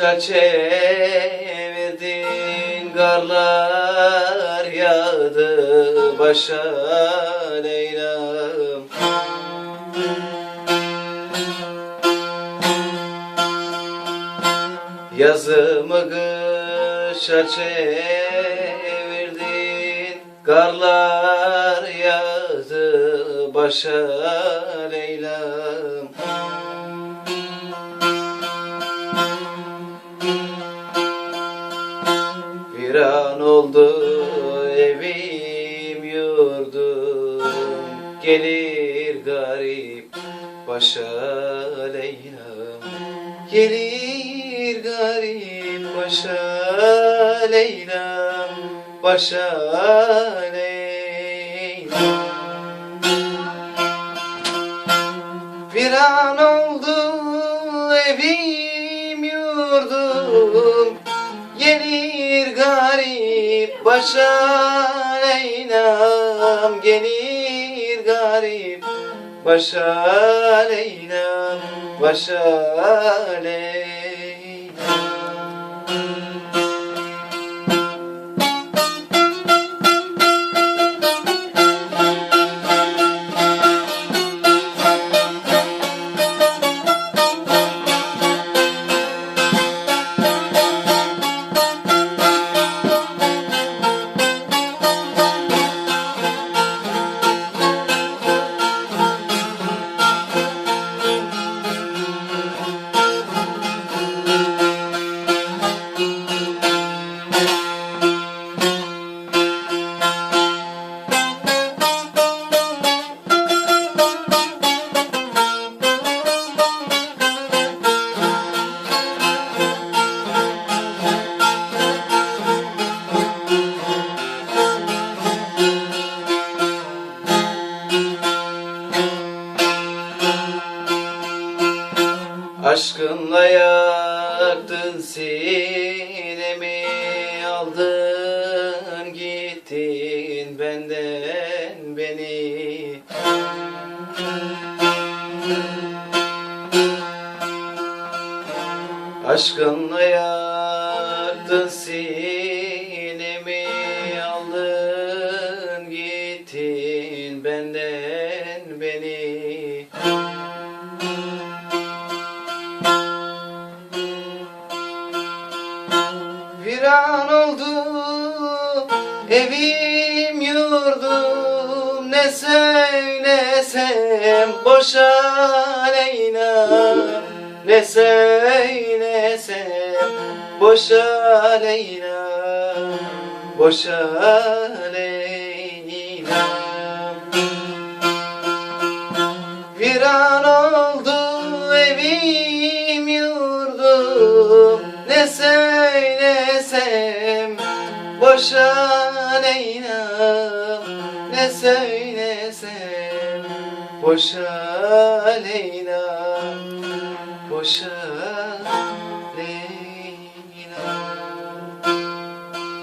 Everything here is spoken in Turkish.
Başa çevirdin garlar yağdı başa Leyla'm. Yazımı kışa çevirdin Garlar yağdı başa Leyla'm oldu evim yurdum Gelir garip başa Leyla'm Gelir garip başa Leyla'm Başa Leyla'm Viran oldu evim yurdum Gelir garip başa Leyla'm Gelir garip. Başa Leyla'm Başa Leyla'm Aşkınla yaktın sinemi Aldın gittin benden beni. Aşkınla yaktın sinemi Aldın gittin benden beni evim yurdum Ne söylesem boşa Leyla Ne söylesem boşa Leyla Boşa Leyla Viran oldu evim yurdum Ne söylesem boşa Leyla'm Ne söylesem. Boşa Leyla'm Boşa